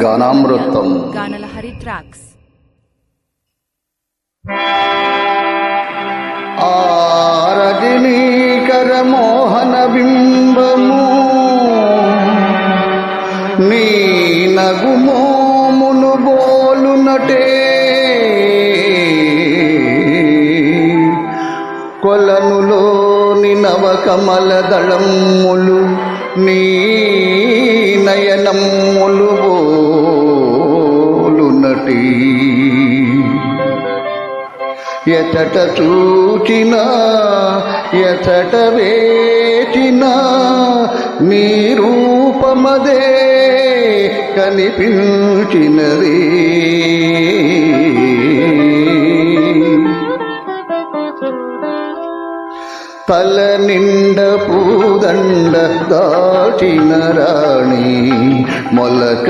గానామృతం గానలహరి tracks ఆరజనీకర మోహన బింబము నీ నగుమోమును బోలునటే కొలనులోని నవకమల దళములు నీ బోలునటి ఎతట చూచినా ఎతట వేచినా నీ రూపమదే కనిపించినది. తల నిండ పూదండ దాచిన రాణి మొలక